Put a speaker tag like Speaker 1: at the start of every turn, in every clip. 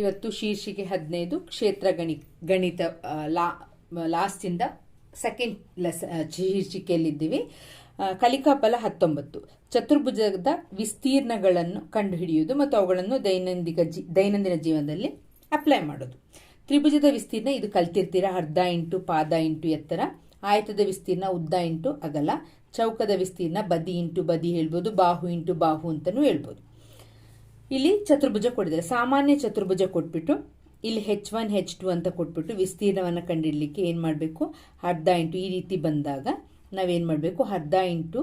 Speaker 1: ಇವತ್ತು ಶೀರ್ಷಿಕೆ ಹದಿನೈದು, ಕ್ಷೇತ್ರ ಗಣಿ, ಗಣಿತ ಲಾ ಲಾಸ್ಟಿಂದ ಸೆಕೆಂಡ್ ಲೆಸ್ ಶೀರ್ಷಿಕೆಯಲ್ಲಿದ್ದೀವಿ. ಕಲಿಕಾ ಫಲ ಹತ್ತೊಂಬತ್ತು. ಚತುರ್ಭುಜದ ವಿಸ್ತೀರ್ಣಗಳನ್ನು ಕಂಡುಹಿಡಿಯುವುದು ಮತ್ತು ಅವುಗಳನ್ನು ದೈನಂದಿನ ಜಿ, ದೈನಂದಿನ ಜೀವನದಲ್ಲಿ ಅಪ್ಲೈ ಮಾಡೋದು. ತ್ರಿಭುಜದ ವಿಸ್ತೀರ್ಣ, ಇದು ಕಲ್ತಿರ್ತೀರ? ಅರ್ಧ ಇಂಟು ಪಾದ ಇಂಟು ಎತ್ತರ. ಆಯತದ ವಿಸ್ತೀರ್ಣ, ಉದ್ದ ಇಂಟು ಅಗಲ. ಚೌಕದ ವಿಸ್ತೀರ್ಣ, ಬದಿ ಇಂಟು ಬದಿ ಹೇಳ್ಬೋದು, ಬಾಹು ಇಂಟು ಬಾಹು ಅಂತಲೂ ಹೇಳ್ಬೋದು. ಇಲ್ಲಿ ಚತುರ್ಭುಜ ಕೊಟ್ಟಿದ್ದಾರೆ ಸಾಮಾನ್ಯ ಚತುರ್ಭುಜ ಕೊಟ್ಬಿಟ್ಟು ಇಲ್ಲಿ ಹೆಚ್ ಒನ್ ಹೆಚ್ ಟು ಅಂತ ಕೊಟ್ಬಿಟ್ಟು ವಿಸ್ತೀರ್ಣವನ್ನು ಕಂಡಿಡಲಿಕ್ಕೆ ಏನು ಮಾಡಬೇಕು? ಅರ್ಧ ಇಂಟು ಈ ರೀತಿ ಬಂದಾಗ ನಾವೇನು ಮಾಡಬೇಕು? ಅರ್ಧ into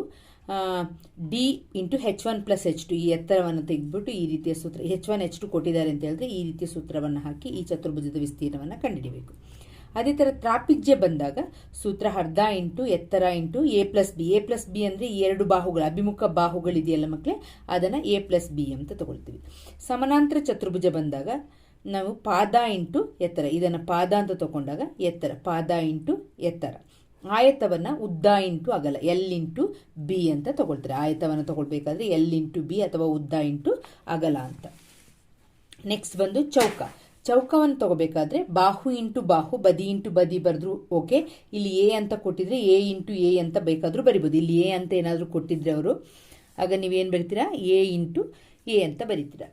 Speaker 1: D into H one plus H two ಈ ಎತ್ತರವನ್ನು ತೆಗೆದುಬಿಟ್ಟು ಈ ರೀತಿಯ ಸೂತ್ರ ಹೆಚ್ ಒನ್ ಹೆಚ್ ಟು ಕೊಟ್ಟಿದ್ದಾರೆ ಅಂತ ಹೇಳಿದ್ರೆ ಈ ರೀತಿಯ ಸೂತ್ರವನ್ನು ಹಾಕಿ ಈ ಚತುರ್ಭುಜದ ವಿಸ್ತೀರ್ಣವನ್ನು ಕಂಡುಹಿಡಿಬೇಕು ಅದೇ ಥರ ತ್ರಾಪಿಜ್ಯ ಬಂದಾಗ ಸೂತ್ರ ಅರ್ಧ ಇಂಟು ಎತ್ತರ into A plus B. A plus B ಅಂದರೆ ಎರಡು ಬಾಹುಗಳು, ಅಭಿಮುಖ ಬಾಹುಗಳಿದೆಯಲ್ಲ ಮಕ್ಕಳೇ ಅದನ್ನು ಎ ಪ್ಲಸ್ ಬಿ ಅಂತ ತಗೊಳ್ತೀವಿ. ಸಮಾನಾಂತರ ಚತುರ್ಭುಜ ಬಂದಾಗ ನಾವು ಪಾದ ಇಂಟು ಎತ್ತರ, ಇದನ್ನು ಪಾದ ಅಂತ ತಗೊಂಡಾಗ ಎತ್ತರ, ಪಾದ ಇಂಟು ಎತ್ತರ. ಆಯತವನ್ನು ಉದ್ದ ಇಂಟು ಅಗಲ, ಎಲ್ ಇಂಟು ಬಿ ಅಂತ ತಗೊಳ್ತಾರೆ. ಆಯತವನ್ನು ತಗೊಳ್ಬೇಕಾದ್ರೆ ಎಲ್ ಇಂಟು ಬಿ ಅಥವಾ ಉದ್ದ ಇಂಟು ಅಗಲ ಅಂತ. ನೆಕ್ಸ್ಟ್ ಬಂದು ಚೌಕ. ಚೌಕವನ್ನು ತಗೋಬೇಕಾದ್ರೆ ಬಾಹು ಇಂಟು ಬಾಹು, ಬದಿ ಇಂಟು ಬದಿ ಬರೆದ್ರು ಓಕೆ. ಇಲ್ಲಿ ಎ ಅಂತ ಕೊಟ್ಟಿದ್ರೆ ಎ ಇಂಟು ಎ ಅಂತ ಬೇಕಾದರೂ ಬರಿಬೋದು. ಇಲ್ಲಿ ಎ ಅಂತ ಏನಾದರೂ ಕೊಟ್ಟಿದ್ರೆ ಅವರು, ಆಗ ನೀವೇನು ಬರಿತೀರಾ? ಎ ಇಂಟು ಎ ಅಂತ ಬರೀತೀರಾ.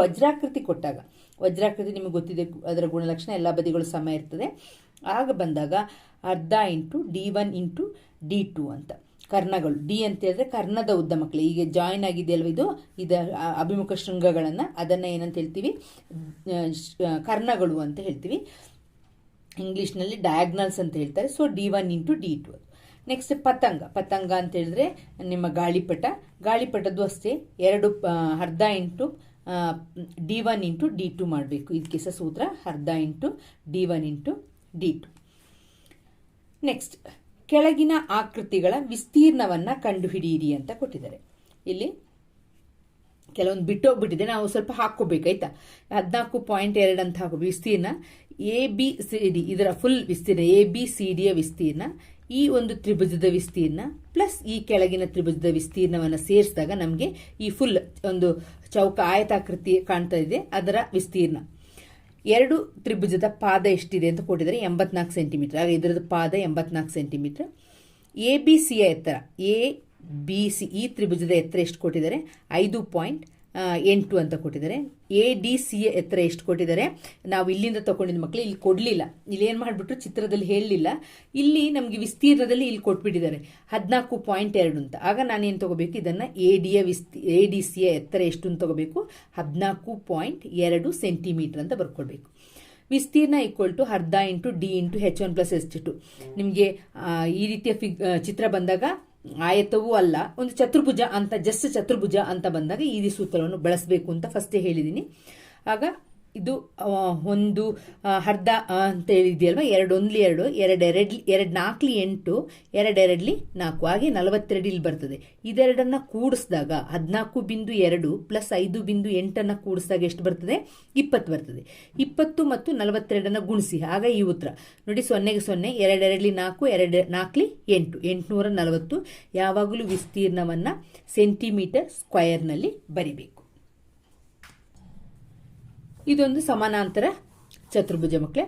Speaker 1: ವಜ್ರಾಕೃತಿ ಕೊಟ್ಟಾಗ, ವಜ್ರಾಕೃತಿ ನಿಮಗೆ ಗೊತ್ತಿದೆ, ಅದರ ಗುಣಲಕ್ಷಣ, ಎಲ್ಲ ಬದಿಗಳು ಸಮ ಇರ್ತದೆ. ಆಗ ಬಂದಾಗ ಅರ್ಧ into D one into D two ಅಂತ. ಕರ್ಣಗಳು. ಡಿ ಅಂತ ಹೇಳಿದ್ರೆ ಕರ್ಣದ ಉದ್ದ ಮಕ್ಕಳು. ಈಗ ಜಾಯಿನ್ ಆಗಿದೆಯಲ್ವ ಇದು? ಇದು, ಆ, ಅಭಿಮುಖ ಶೃಂಗಗಳನ್ನು ಅದನ್ನು ಏನಂತ ಹೇಳ್ತೀವಿ? ಕರ್ಣಗಳು ಅಂತ ಹೇಳ್ತೀವಿ. ಇಂಗ್ಲೀಷ್ನಲ್ಲಿ ಡಯಾಗ್ನಲ್ಸ್ ಅಂತ ಹೇಳ್ತಾರೆ. So D one into D two. Next ಪತಂಗ. ಪತಂಗ ಅಂತ ಹೇಳಿದ್ರೆ ನಿಮ್ಮ ಗಾಳಿಪಟ. ಗಾಳಿಪಟದ್ದು ಅಷ್ಟೇ. ಎರಡು ಅರ್ಧ into D one into D two ಮಾಡಬೇಕು. ಇದಕ್ಕೆ ಸಹ ಸೂತ್ರ ಅರ್ಧ into D one into D two. Next ಕೆಳಗಿನ ಆಕೃತಿಗಳ ವಿಸ್ತೀರ್ಣವನ್ನ ಕಂಡುಹಿಡಿಯಿರಿ ಅಂತ ಕೊಟ್ಟಿದ್ದಾರೆ. ಇಲ್ಲಿ ಕೆಲವೊಂದು ಬಿಟ್ಟೋಗ್ಬಿಟ್ಟಿದೆ. ನಾವು ಸ್ವಲ್ಪ ಹಾಕೋಬೇಕಾಯ್ತಾ ಹದಿನಾಲ್ಕು ಪಾಯಿಂಟ್ ಎರಡು ಅಂತ ಹಾಕೋ ವಿಸ್ತೀರ್ಣ ಎ ಬಿ ಸಿ ಡಿ ಇದರ ಫುಲ್ ವಿಸ್ತೀರ್ಣ ಎ ಬಿ ಸಿ ಡಿಯ ವಿಸ್ತೀರ್ಣ. ಈ ಒಂದು ತ್ರಿಭುಜದ ವಿಸ್ತೀರ್ಣ ಪ್ಲಸ್ ಈ ಕೆಳಗಿನ ತ್ರಿಭುಜದ ವಿಸ್ತೀರ್ಣವನ್ನು ಸೇರಿಸಿದಾಗ ನಮಗೆ ಈ ಫುಲ್ ಒಂದು ಚೌಕ ಆಯತಾಕೃತಿ ಕಾಣ್ತಾ ಇದೆ. ಅದರ ವಿಸ್ತೀರ್ಣ. ಎರಡು ತ್ರಿಭುಜದ ಪಾದ ಎಷ್ಟಿದೆ ಅಂತ ಕೊಟ್ಟಿದ್ದಾರೆ. ಎಂಬತ್ನಾಲ್ಕು ಸೆಂಟಿಮೀಟರ್. ಆಗ ಇದರದ ಪಾದ ಎಂಬತ್ನಾಲ್ಕು ಸೆಂಟಿಮೀಟರ್. ಎ ಬಿ ಸಿಯ ಎತ್ತರ. ಎ ಬಿ ಸಿ ಈ ತ್ರಿಭುಜದ ಎತ್ತರ ಎಷ್ಟು ಕೊಟ್ಟಿದ್ದಾರೆ? ಐದು ಪಾಯಿಂಟ್ ಎಂಟು ಅಂತ ಕೊಟ್ಟಿದ್ದಾರೆ. ಎ, ಡಿ, ಸಿ ಎತ್ತರ ಎಷ್ಟು ಕೊಟ್ಟಿದ್ದಾರೆ? ನಾವು ಇಲ್ಲಿಂದ ತಗೊಂಡಿದ್ದ ಮಕ್ಕಳು ಇಲ್ಲಿ ಕೊಡಲಿಲ್ಲ. ಇಲ್ಲಿ ಏನು ಮಾಡಿಬಿಟ್ರು? ಚಿತ್ರದಲ್ಲಿ ಹೇಳಲಿಲ್ಲ. ಇಲ್ಲಿ ನಮಗೆ ವಿಸ್ತೀರ್ಣದಲ್ಲಿ ಇಲ್ಲಿ ಕೊಟ್ಬಿಟ್ಟಿದ್ದಾರೆ. ಹದಿನಾಲ್ಕು ಪಾಯಿಂಟ್ ಎರಡು ಅಂತ. ಆಗ ನಾನೇನು ತಗೋಬೇಕು? ಇದನ್ನು ಎ ಡಿಯ ವಿಸ್ತಿ, ಎ, ಡಿ ಸಿಯ ಎತ್ತರ ಎಷ್ಟು ಅಂತ ತಗೋಬೇಕು? ಹದಿನಾಲ್ಕು ಪಾಯಿಂಟ್ ಎರಡು ಸೆಂಟಿಮೀಟರ್ ಅಂತ ಬರ್ಕೊಡ್ಬೇಕು. ವಿಸ್ತೀರ್ಣ ಈಕ್ವಲ್ ಟು ಅರ್ಧ into D into H one plus S two. ನಿಮಗೆ ಈ ರೀತಿಯ ಫಿಗ್ ಚಿತ್ರ ಬಂದಾಗ ಆಯತವೂ ಅಲ್ಲ, ಒಂದು ಚತುರ್ಭುಜ ಅಂತ ಜಸ್ಟ್ ಚತುರ್ಭುಜ ಅಂತ ಬಂದಾಗ ಈ ಸೂತ್ರವನ್ನು ಬಳಸಬೇಕು ಅಂತ ಫಸ್ಟೇ ಹೇಳಿದ್ದೀನಿ ಆಗ ಇದು ಒಂದು ಅರ್ಧ ಅಂತ ಹೇಳಿದೆಯಲ್ವ? ಎರಡು ಒಂದ್ಲಿ ಎರಡು, ಎರಡೆರಡ್ಲಿ ಎರಡು ನಾಲ್ಕಲಿ ಎಂಟು, ಎರಡೆರಡ್ಲಿ ನಾಲ್ಕು, ಹಾಗೆ ನಲವತ್ತೆರಡು ಇಲ್ಲಿ ಬರ್ತದೆ. ಇದೆರಡನ್ನು ಕೂಡಿಸಿದಾಗ, ಹದಿನಾಲ್ಕು ಬಿಂದು ಎರಡು ಪ್ಲಸ್ ಐದು ಬಿಂದು ಎಂಟನ್ನು ಕೂಡಿಸಿದಾಗ ಎಷ್ಟು ಬರ್ತದೆ? ಇಪ್ಪತ್ತು ಬರ್ತದೆ. ಇಪ್ಪತ್ತು ಮತ್ತು ನಲವತ್ತೆರಡನ್ನು ಗುಣಿಸಿ, ಆಗ ಈ ಉತ್ತರ. ನೋಡಿ, ಸೊನ್ನೆಗೆ ಸೊನ್ನೆ, ಎರಡೆರಡ್ಲಿ ನಾಲ್ಕು ಎರಡು ನಾಲ್ಕಲಿ ಎಂಟು. ಎಂಟುನೂರ ನಲವತ್ತು, ಯಾವಾಗಲೂ ವಿಸ್ತೀರ್ಣವನ್ನು ಸೆಂಟಿಮೀಟರ್ ಸ್ಕ್ವಯರ್ನಲ್ಲಿ ಬರಿಬೇಕು. ಇದೊಂದು ಸಮಾನಾಂತರ ಚತುರ್ಭುಜ ಮಕ್ಕಳೇ.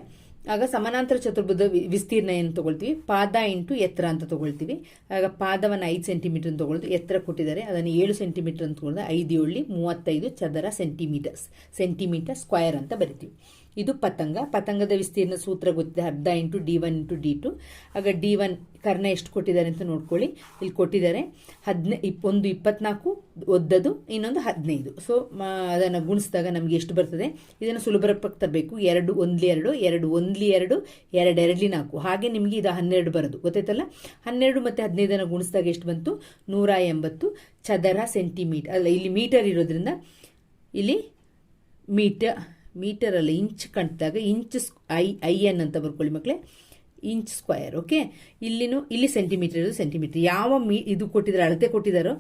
Speaker 1: ಆಗ ಸಮಾನಾಂತರ ಚತುರ್ಭುಜ ವಿಸ್ತೀರ್ಣ ಏನು ತಗೊಳ್ತೀವಿ? ಪಾದ ಇಂಟು ಎತ್ತರ ಅಂತ ತಗೊಳ್ತೀವಿ. ಆಗ ಪಾದವನ್ನು ಐದು ಸೆಂಟಿಮೀಟರ್ ಅಂತ ಎತ್ತರ ಕೊಟ್ಟಿದ್ದಾರೆ. ಅದನ್ನು ಏಳು ಸೆಂಟಿಮೀಟರ್ ಅಂತ ತಗೊಂಡ್ರೆ ಐದು ಏಳು ಮೂವತ್ತೈದು ಚದರ ಸೆಂಟಿಮೀಟರ್ಸ್, ಸೆಂಟಿಮೀಟರ್ ಸ್ಕ್ವೇರ್ ಅಂತ ಬರಿತೀವಿ. ಇದು ಪತಂಗ. ಪತಂಗದ ವಿಸ್ತೀರ್ಣ ಸೂತ್ರ ಗೊತ್ತಿದೆ. ಅರ್ಧ into D one into D two. ಆಗ ಡಿ ಒನ್ ಕರ್ಣ ಎಷ್ಟು ಕೊಟ್ಟಿದ್ದಾರೆ ಅಂತ ನೋಡ್ಕೊಳ್ಳಿ. ಇಲ್ಲಿ ಕೊಟ್ಟಿದ್ದಾರೆ ಹದಿನೈ ಇಪ್ ಒಂದು ಇಪ್ಪತ್ನಾಲ್ಕು, ಒದ್ದದು, ಇನ್ನೊಂದು ಹದಿನೈದು. ಸೊ ಅದನ್ನು ಗುಣಿಸಿದಾಗ ನಮಗೆ ಎಷ್ಟು ಬರ್ತದೆ? ಇದನ್ನು ಸುಲಭಕ್ಕೆ ತರಬೇಕು. ಎರಡು, ಒಂದ್ಲಿ ಎರಡು ಎರಡು, ಒಂದ್ಲಿ ಎರಡು ಎರಡು, ಎರಡ್ಲಿ ನಾಲ್ಕು. ಹಾಗೆ ನಿಮಗೆ ಇದು ಹನ್ನೆರಡು ಬರೋದು. ಗೊತ್ತಾಯ್ತಲ್ಲ? ಹನ್ನೆರಡು ಮತ್ತು ಹದಿನೈದನ್ನು ಗುಣಿಸಿದಾಗ ಎಷ್ಟು ಬಂತು? ನೂರ ಎಂಬತ್ತು ಚದರ ಸೆಂಟಿಮೀಟರ್. ಅಲ್ಲ, ಇಲ್ಲಿ ಮೀಟರ್ ಇರೋದ್ರಿಂದ ಇಲ್ಲಿ ಮೀಟರ್ ಮೀಟರ್ ಅಲ್ಲ ಇಂಚ್ ಕಂಟಿದಾಗ ಇಂಚ್ ಐ ಐ ಎನ್ ಅಂತ ಬರ್ಕೊಳ್ಳಿ ಮಕ್ಕಳೇ ಇಂಚ್ ಸ್ಕ್ವಯರ್ ಓಕೆ? ಇಲ್ಲಿನೂ, ಇಲ್ಲಿ ಸೆಂಟಿಮೀಟರ್ ಸೆಂಟಿಮೀಟರ್ ಯಾವ ಮೀ ಇದು ಕೊಟ್ಟಿದ್ದಾರೆ ಅಳತೆ ಕೊಟ್ಟಿದ್ದಾರೋ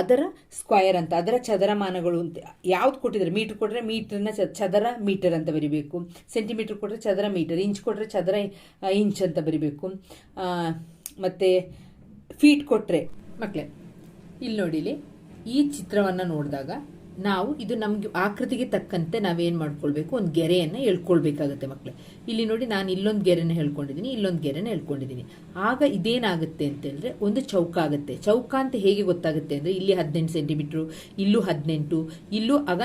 Speaker 1: ಅದರ ಸ್ಕ್ವಯರ್ ಅಂತ, ಅದರ ಚದರಮಾನಗಳು ಅಂತ, ಯಾವ್ದು ಕೊಟ್ಟಿದ್ದಾರೆ ಮೀಟರ್ ಕೊಟ್ಟರೆ ಮೀಟರ್ನ ಚದರ ಮೀಟರ್ ಅಂತ ಬರಿಬೇಕು. ಸೆಂಟಿಮೀಟರ್ ಕೊಟ್ಟರೆ ಚದರ ಮೀಟರ್, ಇಂಚ್ ಕೊಟ್ಟರೆ ಚದರ ಇಂಚ್ ಅಂತ ಬರಿಬೇಕು. ಮತ್ತೆ ಫೀಟ್ ಕೊಟ್ಟರೆ ಮಕ್ಕಳೇ ಇಲ್ಲಿ ನೋಡಿಲಿ ಈ ಚಿತ್ರವನ್ನು ನೋಡಿದಾಗ ನಾವು ಇದು ನಮ್ಗೆ ಆಕೃತಿಗೆ ತಕ್ಕಂತೆ ನಾವೇನು ಮಾಡ್ಕೊಳ್ಬೇಕು? ಒಂದು ಗೆರೆಯನ್ನ ಎಳ್ಕೊಳ್ಬೇಕಾಗತ್ತೆ ಮಕ್ಕಳೇ ಇಲ್ಲಿ ನೋಡಿ ನಾನು ಇಲ್ಲೊಂದು ಗೆರೆನ ಹೇಳ್ಕೊಂಡಿದ್ದೀನಿ ಇಲ್ಲೊಂದು ಗೆರೆನ ಹೇಳ್ಕೊಂಡಿದ್ದೀನಿ ಆಗ ಇದೇನಾಗುತ್ತೆ ಅಂತ ಹೇಳಿದ್ರೆ ಒಂದು ಚೌಕ ಆಗುತ್ತೆ. ಚೌಕ ಅಂತ ಹೇಗೆ ಗೊತ್ತಾಗುತ್ತೆ ಅಂದ್ರೆ ಇಲ್ಲಿ ಹದಿನೆಂಟು ಸೆಂಟಿಮೀಟ್ರು ಇಲ್ಲೂ ಹದಿನೆಂಟು, ಇಲ್ಲೂ ಆಗ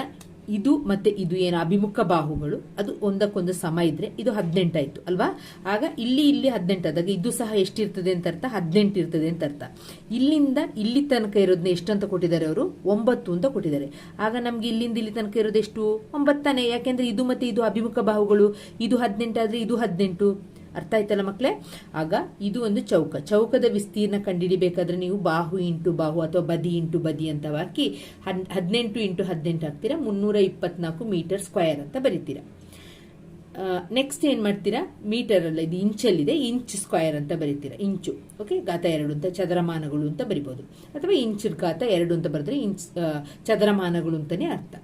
Speaker 1: ಇದು ಮತ್ತೆ ಇದು ಏನು ಅಭಿಮುಖ ಬಾಹುಗಳು? ಅದು ಒಂದಕ್ಕೊಂದು ಸಮ ಇದ್ರೆ ಇದು ಹದಿನೆಂಟಾಯ್ತು, ಅಲ್ವಾ? ಆಗ ಇಲ್ಲಿ ಇಲ್ಲಿ ಹದಿನೆಂಟು ಆದಾಗ ಇದು ಸಹ ಎಷ್ಟಿರ್ತದೆ ಅಂತ ಅರ್ಥ? ಹದಿನೆಂಟು ಇರ್ತದೆ ಅಂತ ಅರ್ಥ. ಇಲ್ಲಿಂದ ಇಲ್ಲಿ ತನಕ ಇರೋದನ್ನ ಎಷ್ಟು ಅಂತ ಕೊಟ್ಟಿದ್ದಾರೆ ಅವರು? ಒಂಬತ್ತು ಅಂತ ಕೊಟ್ಟಿದ್ದಾರೆ. ಆಗ ನಮ್ಗೆ ಇಲ್ಲಿಂದ ಇಲ್ಲಿ ತನಕ ಇರೋದು ಎಷ್ಟು? ಒಂಬತ್ತಾನೆ. ಯಾಕೆಂದ್ರೆ ಇದು ಮತ್ತೆ ಇದು ಅಭಿಮುಖ ಬಾಹುಗಳು. ಇದು ಹದಿನೆಂಟಾದ್ರೆ ಇದು ಹದಿನೆಂಟು. ಅರ್ಥ ಆಯ್ತಲ್ಲ ಮಕ್ಕಳೇ ಆಗ ಇದು ಒಂದು ಚೌಕ. ಚೌಕದ ವಿಸ್ತೀರ್ಣ ಕಂಡುಹಿಡಿಬೇಕಾದ್ರೆ ನೀವು ಬಾಹು ಇಂಟು ಬಾಹು ಅಥವಾ ಬದಿ ಇಂಟು ಬದಿ ಅಂತ ಹಾಕಿ ಹದ್- ಹದಿನೆಂಟು ಇಂಟು ಹದಿನೆಂಟು ಹಾಕ್ತೀರಾ? ಮುನ್ನೂರ ಇಪ್ಪತ್ನಾಲ್ಕು ಮೀಟರ್ ಸ್ಕ್ವೇರ್ ಅಂತ ಬರೀತೀರಾ? ನೆಕ್ಸ್ಟ್ ಏನು ಮಾಡ್ತೀರಾ? ಮೀಟರ್ ಅಲ್ಲ, ಇದು ಇಂಚಲ್ಲಿದೆ, ಇಂಚ್ ಸ್ಕ್ವೇರ್ ಅಂತ ಬರೀತೀರಾ? ಇಂಚು. ಓಕೆ ಗಾತ ಎರಡು ಅಂತ ಚದರಮಾನಗಳು ಅಂತ ಬರಿಬೋದು. ಅಥವಾ ಇಂಚ್ ಗಾತ ಎರಡು ಅಂತ ಬರೆದ್ರೆ ಇಂಚ್ ಚದರಮಾನಗಳು ಅಂತಲೇ ಅರ್ಥ.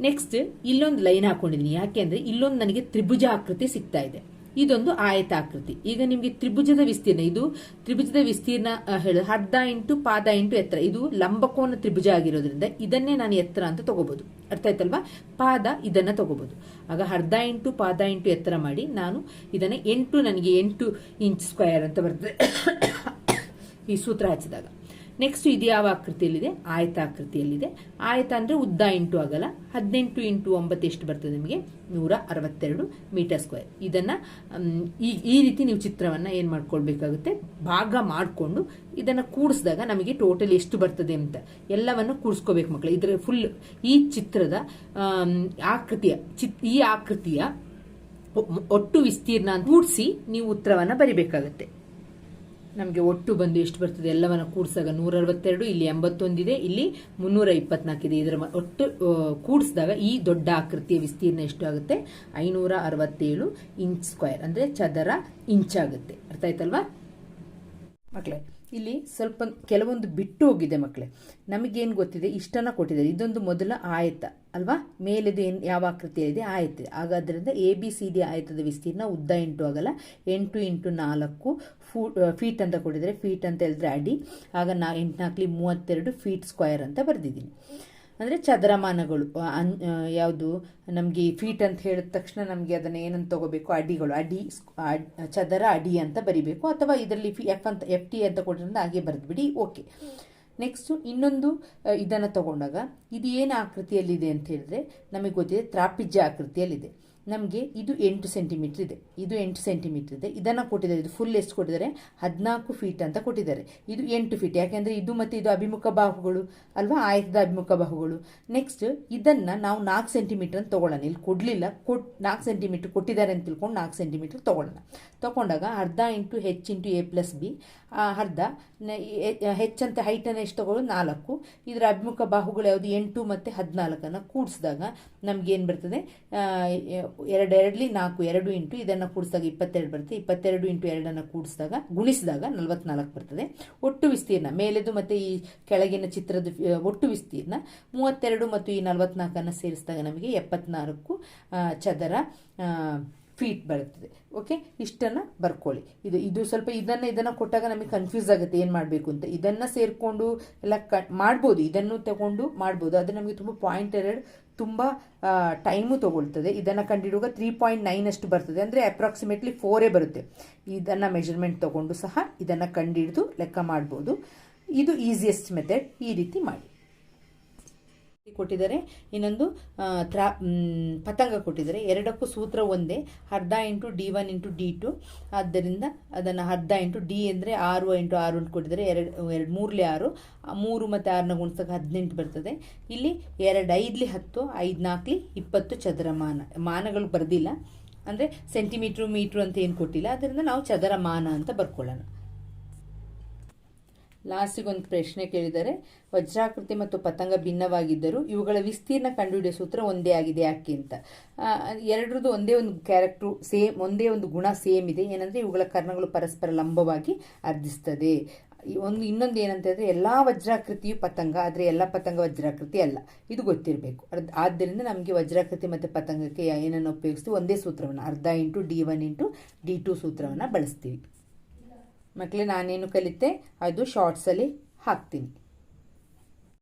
Speaker 1: ನೆಕ್ಸ್ಟ್ ಇಲ್ಲೊಂದು ಲೈನ್ ಹಾಕೊಂಡಿದ್ದೀನಿ ಅಂದರೆ ಇಲ್ಲೊಂದು ನನಗೆ ತ್ರಿಭುಜ ಆಕೃತಿ ಸಿಗ್ತಾ ಇದೆ. ಇದೊಂದು ಆಯತಾಕೃತಿ. ಈಗ ನಿಮಗೆ ತ್ರಿಭುಜದ ವಿಸ್ತೀರ್ಣ, ಇದು ತ್ರಿಭುಜದ ವಿಸ್ತೀರ್ಣ ಹೇಳ ಅರ್ಧ ಇಂಟು ಪಾದ ಇಂಟು ಎತ್ತರ. ಇದು ಲಂಬಕೋನ ತ್ರಿಭುಜ ಆಗಿರೋದ್ರಿಂದ ಇದನ್ನೇ ನಾನು ಎತ್ತರ ಅಂತ ತಗೋಬಹುದು ಅರ್ಥ ಆಯ್ತಲ್ವಾ? ಪಾದ ಇದನ್ನ ತಗೋಬಹುದು ಆಗ ಅರ್ಧ ಇಂಟು ಪಾದ ಇಂಟು ಎತ್ತರ ಮಾಡಿ ನಾನು ಇದನ್ನ ಎಂಟು, ನನಗೆ ಎಂಟು ಇಂಚ್ ಸ್ಕ್ವೇರ್ ಅಂತ ಬರ್ತದೆ. ಈ ಸೂತ್ರ ಹಚ್ಚಿದಾಗ ನೆಕ್ಸ್ಟ್ ಇದು ಯಾವ ಆಕೃತಿಯಲ್ಲಿದೆ? ಆಯತಾಕೃತಿಯಲ್ಲಿದೆ ಆಯತ ಅಂದ್ರೆ ಉದ್ದ ಇಂಟು ಆಗಲ್ಲ ಹದಿನೆಂಟು ಇಂಟು ಒಂಬತ್ತು ಎಷ್ಟು ಬರ್ತದೆ ನಿಮಗೆ? ನೂರ ಅರವತ್ತೆರಡು ಮೀಟರ್ ಸ್ಕ್ವೇರ್. ಇದನ್ನ ಈ ಈ ರೀತಿ ನೀವು ಚಿತ್ರವನ್ನ ಏನ್ ಮಾಡ್ಕೊಳ್ಬೇಕಾಗುತ್ತೆ? ಭಾಗ ಮಾಡಿಕೊಂಡು ಇದನ್ನ ಕೂಡಿಸಿದಾಗ ನಮಗೆ ಟೋಟಲ್ ಎಷ್ಟು ಬರ್ತದೆ ಅಂತ. ಎಲ್ಲವನ್ನು ಕೂಡಿಸ್ಕೋಬೇಕು ಮಕ್ಕಳು. ಇದರ ಫುಲ್ ಈ ಚಿತ್ರದ ಆಕೃತಿಯ ಈ ಆಕೃತಿಯ ಒಟ್ಟು ವಿಸ್ತೀರ್ಣ ಕೂಡಿಸಿ ನೀವು ಉತ್ತರವನ್ನ ಬರಿಬೇಕಾಗತ್ತೆ. ನಮಗೆ ಒಟ್ಟು ಬಂದು ಎಷ್ಟು ಬರ್ತದೆ? ಎಲ್ಲವನ್ನ ಕೂಡಿಸಿದಾಗ ನೂರ ಅರವತ್ತೆರಡು ಇಲ್ಲಿ ಎಂಬತ್ತೊಂದಿದೆ, ಇಲ್ಲಿ ಮುನ್ನೂರ ಇಪ್ಪತ್ನಾಲ್ಕಿದೆ ಇದರ ಒಟ್ಟು ಕೂಡಿಸಿದಾಗ ಈ ದೊಡ್ಡ ಆಕೃತಿಯ ವಿಸ್ತೀರ್ಣ ಎಷ್ಟು ಆಗುತ್ತೆ? ಐನೂರ ಅರವತ್ತೇಳು ಇಂಚ್ ಸ್ಕ್ವೇರ್, ಅಂದರೆ ಚದರ ಇಂಚ್ ಆಗುತ್ತೆ ಅರ್ಥ ಆಯ್ತಲ್ವಾ? ಮಕ್ಕಳೇ ಇಲ್ಲಿ ಸ್ವಲ್ಪ ಕೆಲವೊಂದು ಬಿಟ್ಟು ಹೋಗಿದೆ ಮಕ್ಕಳೇ. ನಮಗೇನು ಗೊತ್ತಿದೆ? ಇಷ್ಟನ್ನು ಕೊಟ್ಟಿದ್ದಾರೆ. ಇದೊಂದು ಮೊದಲ ಆಯತ, ಅಲ್ವಾ? ಮೇಲೆದು ಏನು, ಯಾವ ಆಕೃತಿಯಲ್ಲಿದೆ? ಆಯತ. ಹಾಗಾದ್ರಿಂದ ಎ ಬಿ ಸಿ ಡಿ ಆಯತದ ವಿಸ್ತೀರ್ಣ ಉದ್ದ ಎಂಟು ಆಗಲ್ಲ. ಎಂಟು ಇಂಟು ನಾಲ್ಕು ಫೂ ಫೀಟ್ ಅಂತ ಕೊಟ್ಟಿದ್ದಾರೆ. ಫೀಟ್ ಅಂತ ಹೇಳಿದ್ರೆ ಅಡಿ. ಆಗ ನಾ ಎಂಟ್ನಾಲ್ಕಲಿ ಮೂವತ್ತೆರಡು ಫೀಟ್ ಸ್ಕ್ವಯರ್ ಅಂತ ಬರೆದಿದ್ದೀನಿ. ಅಂದರೆ ಚದರಮಾನಗಳು ಯಾವುದು, ನಮಗೆ ಫೀಟ್ ಅಂತ ಹೇಳಿದ ತಕ್ಷಣ ನಮಗೆ ಅದನ್ನು ಏನಂತ ತಗೋಬೇಕು? ಅಡಿಗಳು, ಅಡಿ ಚದರ ಅಡಿ ಅಂತ ಬರಿಬೇಕು. ಅಥವಾ ಇದರಲ್ಲಿ ಫಿ ಎಫ್ ಅಂತ ಎಫ್ ಟಿ ಅಂತ ಕೊಟ್ಟಿರೋದ್ರಿಂದ ಹಾಗೆ ಬರೆದ್ಬಿಡಿ ಓಕೆ ನೆಕ್ಸ್ಟು ಇನ್ನೊಂದು ಇದನ್ನು ತಗೊಂಡಾಗ, ಇದು ಏನು ಆಕೃತಿಯಲ್ಲಿದೆ ಅಂತ ಹೇಳಿದ್ರೆ, ನಮಗೆ ಗೊತ್ತಿದೆ, ತ್ರಾಪಿಜ್ಯ ಆಕೃತಿಯಲ್ಲಿದೆ. ನಮಗೆ ಇದು ಎಂಟು ಸೆಂಟಿಮೀಟ್ರ್ ಇದೆ. ಇದು ಎಂಟು ಸೆಂಟಿಮೀಟ್ರ್ ಇದೆ. ಇದನ್ನು ಕೊಟ್ಟಿದ್ದಾರೆ. ಇದು ಫುಲ್ ಎಷ್ಟು ಕೊಟ್ಟಿದ್ದಾರೆ? ಹದಿನಾಲ್ಕು ಫೀಟ್ ಅಂತ ಕೊಟ್ಟಿದ್ದಾರೆ. ಇದು ಎಂಟು ಫೀಟ್ ಯಾಕೆಂದರೆ ಇದು ಮತ್ತು ಇದು ಅಭಿಮುಖ ಬಾಹುಗಳು ಅಲ್ವಾ? ಆಯತದ ಅಭಿಮುಖ ಬಾಹುಗಳು. ನೆಕ್ಸ್ಟ್ ಇದನ್ನು ನಾವು ನಾಲ್ಕು ಸೆಂಟಿಮೀಟ್ರ್ ಅಂತ ತೊಗೊಳ್ಳೋಣ. ಇಲ್ಲಿ ಕೊಡಲಿಲ್ಲ. ಕೊಟ್ ನಾಲ್ಕು ಸೆಂಟಿಮೀಟ್ರ್ ಕೊಟ್ಟಿದ್ದಾರೆ ಅಂತ ತಿಳ್ಕೊಂಡು ನಾಲ್ಕು ಸೆಂಟಿಮೀಟ್ರ್ ತೊಗೊಳ್ಳೋಣ. ತಗೊಂಡಾಗ ಅರ್ಧ into H into A plus B ಅರ್ಧ ಹೆಚ್ಚಂತ ಅಂತ ಹೈಟನ್ನು ಎಷ್ಟು ತಗೊಳ್ಳೋದು? ನಾಲ್ಕು. ಇದರ ಅಭಿಮುಖ ಬಾಹುಗಳು ಯಾವುದು? ಎಂಟು ಮತ್ತು ಹದಿನಾಲ್ಕನ್ನು ಕೂಡಿಸಿದಾಗ ನಮಗೇನು ಬರ್ತದೆ? ಆ, ಎರಡು ಎರಡ್ಲಿ ನಾಲ್ಕು ಎರಡು ಇಂಟು ಇದನ್ನು ಕೂಡಿಸಿದಾಗ ಇಪ್ಪತ್ತೆರಡು ಬರುತ್ತೆ. ಇಪ್ಪತ್ತೆರಡು ಇಂಟು ಎರಡನ್ನು ಕೂಡಿಸಿದಾಗ ಗುಣಿಸಿದಾಗ ನಲವತ್ನಾಲ್ಕು ಬರ್ತದೆ. ಒಟ್ಟು ವಿಸ್ತೀರ್ಣ ಮೇಲೆದು ಮತ್ತು ಈ ಕೆಳಗಿನ ಚಿತ್ರದ ಒಟ್ಟು ವಿಸ್ತೀರ್ಣ ಮೂವತ್ತೆರಡು ಮತ್ತು ಈ ನಲವತ್ನಾಲ್ಕನ್ನು ಸೇರಿಸಿದಾಗ ನಮಗೆ ಎಪ್ಪತ್ನಾಲ್ಕು ಚದರ ಫೀಟ್ ಬರುತ್ತದೆ. ಓಕೆ ಇಷ್ಟನ್ನು ಬರ್ಕೊಳ್ಳಿ. ಇದು ಇದು ಸ್ವಲ್ಪ ಇದನ್ನು ಇದನ್ನು ಕೊಟ್ಟಾಗ ನಮಗೆ ಕನ್ಫ್ಯೂಸ್ ಆಗುತ್ತೆ. ಏನು ಮಾಡಬೇಕು ಅಂತ. ಇದನ್ನು ಸೇರಿಕೊಂಡು ಎಲ್ಲ ಕ ಮಾಡ್ಬೋದು. ಇದನ್ನು ತಗೊಂಡು ಮಾಡ್ಬೋದು. ಆದರೆ ನಮಗೆ ತುಂಬ ಪಾಯಿಂಟ್ ಎರಡು, ತುಂಬ ಟೈಮು ತೊಗೊಳ್ತದೆ. ಇದನ್ನು ಕಂಡಿಡುವಾಗ ತ್ರೀ ಪಾಯಿಂಟ್ ನೈನ್ ಅಷ್ಟು ಬರ್ತದೆ. ಅಂದರೆ ಅಪ್ರಾಕ್ಸಿಮೇಟ್ಲಿ ಫೋರೇ ಬರುತ್ತೆ. ಇದನ್ನು ಮೆಷರ್ಮೆಂಟ್ ತಗೊಂಡು ಸಹ ಇದನ್ನು ಕಂಡಿಡಿದು ಲೆಕ್ಕ ಮಾಡ್ಬೋದು. ಇದು ಈಸಿಯೆಸ್ಟ್ ಮೆಥಡ್ ಈ ರೀತಿ ಮಾಡಿ. ಕೊಟ್ಟಿದ್ದಾರೆ. ಇನ್ನೊಂದು ತ್ರಾ ಪತಂಗ ಕೊಟ್ಟಿದ್ದಾರೆ. ಎರಡಕ್ಕೂ ಸೂತ್ರ ಒಂದೇ. ಅರ್ಧ into D one into D two. ಆದ್ದರಿಂದ ಅದನ್ನು ಅರ್ಧ ಇಂಟು ಡಿ ಅಂದರೆ ಆರು ಇಂಟು ಆರು ಅಂತ ಕೊಟ್ಟಿದ್ದಾರೆ. ಎರಡು ಎರಡು ಮೂರಲಿ ಆರು. ಮೂರು ಮತ್ತು ಆರನ್ನ ಗುಣಿಸಿದಾಗ ಹದಿನೆಂಟು ಬರ್ತದೆ. ಇಲ್ಲಿ ಎರಡು, ಐದ್ಲಿ ಹತ್ತು, ಐದು ನಾಲ್ಕಲಿ ಇಪ್ಪತ್ತು ಚದರ ಮಾನ. ಮಾನಗಳು ಬರೆದಿಲ್ಲ. ಅಂದರೆ ಸೆಂಟಿಮೀಟ್ರು, ಮೀಟ್ರು ಅಂತ ಏನು ಕೊಟ್ಟಿಲ್ಲ. ಅದರಿಂದ ನಾವು ಚದರ ಮಾನ ಅಂತ ಬರ್ಕೊಳ್ಳೋಣ. ಲಾಸ್ಟಿಗೆ ಒಂದು ಪ್ರಶ್ನೆ ಕೇಳಿದರೆ ವಜ್ರಾಕೃತಿ ಮತ್ತು ಪತಂಗ ಭಿನ್ನವಾಗಿದ್ದರೂ ಇವುಗಳ ವಿಸ್ತೀರ್ಣ ಕಂಡುಹಿಡಿಯುವ ಸೂತ್ರ ಒಂದೇ ಆಗಿದೆ ಯಾಕೆ ಅಂತ. ಎರಡರದ್ದು ಒಂದೇ ಒಂದು ಕ್ಯಾರೆಕ್ಟ್ರು ಸೇಮ್ ಒಂದೇ ಒಂದು ಗುಣ ಸೇಮ್ ಇದೆ. ಏನಂದರೆ ಇವುಗಳ ಕರ್ಣಗಳು ಪರಸ್ಪರ ಲಂಬವಾಗಿ ಅರ್ಧಿಸ್ತದೆ. ಒಂದು ಇನ್ನೊಂದು ಏನಂತ ಹೇಳಿದ್ರೆ ಎಲ್ಲ ವಜ್ರಾಕೃತಿಯು ಪತಂಗ, ಆದರೆ ಎಲ್ಲ ಪತಂಗ ವಜ್ರಾಕೃತಿ ಅಲ್ಲ. ಇದು ಗೊತ್ತಿರಬೇಕು. ಆದ್ದರಿಂದ ನಮಗೆ ವಜ್ರಾಕೃತಿ ಮತ್ತು ಪತಂಗಕ್ಕೆ ಏನನ್ನು ಉಪಯೋಗಿಸ್ತೀವಿ? ಒಂದೇ ಸೂತ್ರವನ್ನು. ಅರ್ಧ into D one into D two ಸೂತ್ರವನ್ನು ಬಳಸ್ತೀವಿ. ಮಕ್ಕಳೇ ನಾನೇನು ಕಲಿತೆ? ಅದು ಶಾರ್ಟ್ಸಲ್ಲಿ ಹಾಕ್ತೀನಿ.